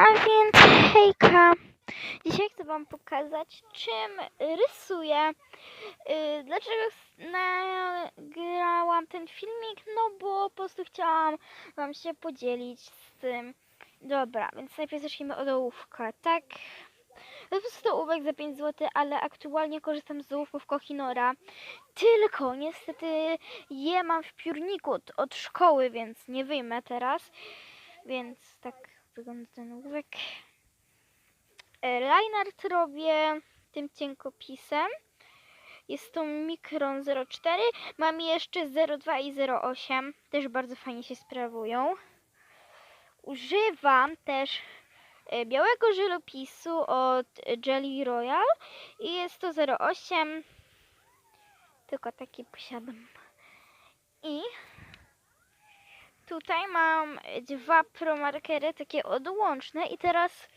A więc hejka! Dzisiaj chcę Wam pokazać, czym rysuję. Yy, Dlaczego nagrałam ten filmik? No bo po prostu chciałam Wam się podzielić z tym. Dobra, więc najpierw zacznijmy od ołówka, tak? To po prostu ołówek za 5 zł, ale aktualnie korzystam z ołówków Kohinora. Tylko niestety je mam w piórniku od szkoły, więc nie wyjmę teraz. Więc tak wygląda ten ołówek. E, Line robię tym cienkopisem. Jest to Micron 04. Mam jeszcze 02 i 08. Też bardzo fajnie się sprawują. Używam też e, białego żelopisu od Jelly Royal i jest to 08. Tylko taki posiadam. I tutaj mam dwa promarkery, takie odłączne i teraz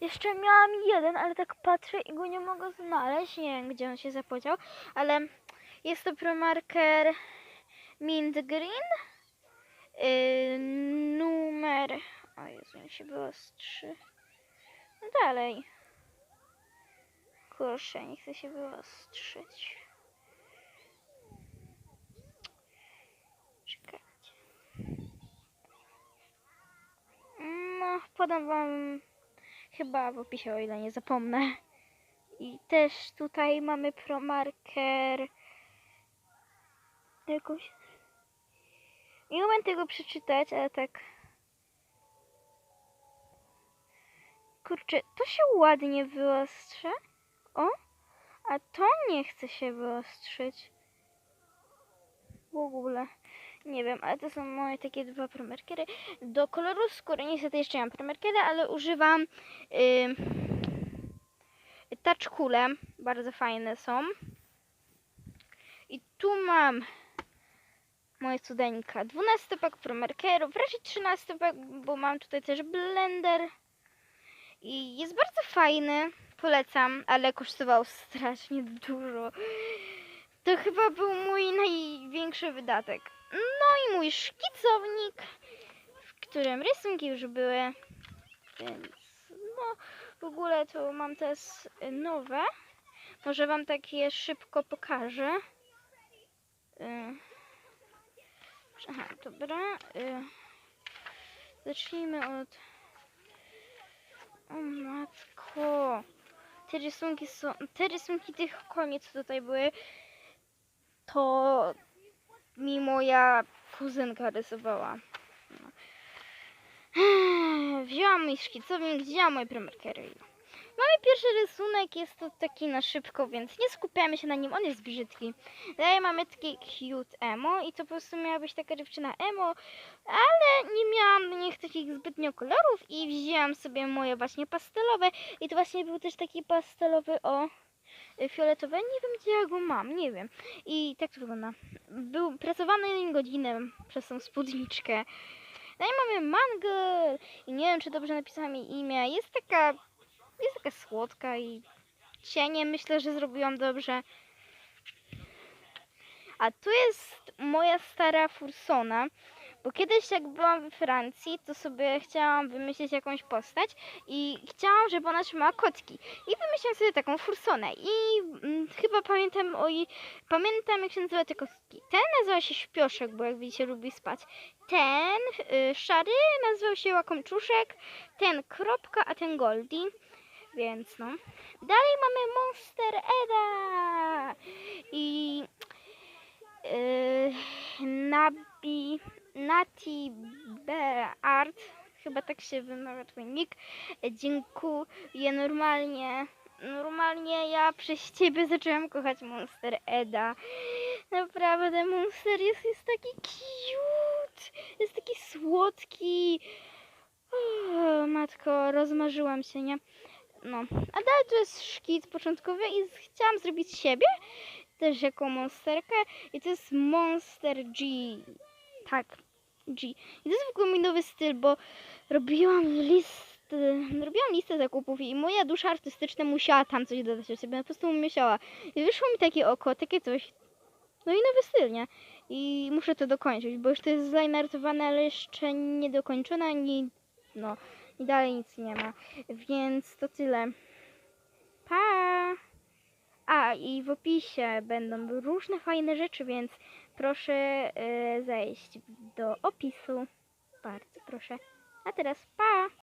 jeszcze miałam jeden, ale tak patrzę i go nie mogę znaleźć. Nie wiem, gdzie on się zapodział, ale jest to promarker Mint Green. Yy, numer... O Jezu, on się wyostrzy. No dalej. Kurczę, nie chcę się wyostrzyć. No, podam wam chyba w opisie, o ile nie zapomnę. I też tutaj mamy promarker. Jakoś. Nie umiem tego przeczytać, ale tak. Kurczę, to się ładnie wyostrza. O, a to nie chce się wyostrzyć. W ogóle. Nie wiem, ale to są moje takie dwa promerkery. Do koloru skóry niestety jeszcze nie mam promerkery, ale używam yy, touch kule. Bardzo fajne są. I tu mam moje cudeńka. 12 pak promerkerów, raczej 13 pak, bo mam tutaj też blender. I jest bardzo fajny. Polecam, ale kosztował strasznie dużo. To chyba był mój największy wydatek. I mój szkicownik, w którym rysunki już były. Więc no, w ogóle to mam teraz nowe. Może wam takie szybko pokażę. Y, Aha, dobra. y, Zacznijmy od... O matko. Te rysunki są... Te rysunki tych koni, co tutaj były, to mi moja kuzynka rysowała. No. Wzięłam mój szkicownik, wzięłam moje premarkery. Mamy pierwszy rysunek, jest to taki na szybko, więc nie skupiamy się na nim, on jest brzydki. Dalej mamy taki cute emo i to po prostu miała być taka dziewczyna emo, ale nie miałam do nich takich zbytnio kolorów i wzięłam sobie moje właśnie pastelowe i to właśnie był też taki pastelowy o fioletowe, nie wiem gdzie ja go mam, nie wiem. I tak to wygląda. Był pracowany jeden godzinę przez tą spódniczkę. No i mamy mango i nie wiem czy dobrze napisałam jej imię. Jest taka, jest taka słodka i cienie myślę, że zrobiłam dobrze. A tu jest moja stara Fursona, bo kiedyś jak byłam we Francji, to sobie chciałam wymyślić jakąś postać i chciałam, żeby ona trzymała kotki. I wymyśliłam sobie taką Fursonę i mm, chyba pamiętam o jej, pamiętam jak się nazywa te kotki. Ten nazywa się Śpioszek, bo jak widzicie lubi spać. Ten y, szary nazywał się Łakomczuszek, ten Kropka, a ten Goldie. Więc no. Dalej mamy Monster Eda i yy, Nabi, Nati Bear Art, chyba tak się wymawia twój nick. Dziękuję normalnie. Normalnie ja przez ciebie zaczęłam kochać Monster Eda. Naprawdę Monster jest, jest taki cute. Jest taki słodki. O, matko, rozmarzyłam się, nie? No, a dalej to jest szkic początkowy i chciałam zrobić siebie też jako monsterkę i to jest Monster G. Tak, G. I to jest w ogóle mój nowy styl, bo robiłam list, robiłam listę zakupów i moja dusza artystyczna musiała tam coś dodać od siebie, po prostu musiała. I wyszło mi takie oko, takie coś. No i nowy styl, nie? I muszę to dokończyć, bo już to jest zainartowane, ale jeszcze nie dokończone, ani no i dalej nic nie ma. Więc to tyle. Pa! A i w opisie będą różne fajne rzeczy, więc proszę y, zejść do opisu. Bardzo proszę. A teraz pa!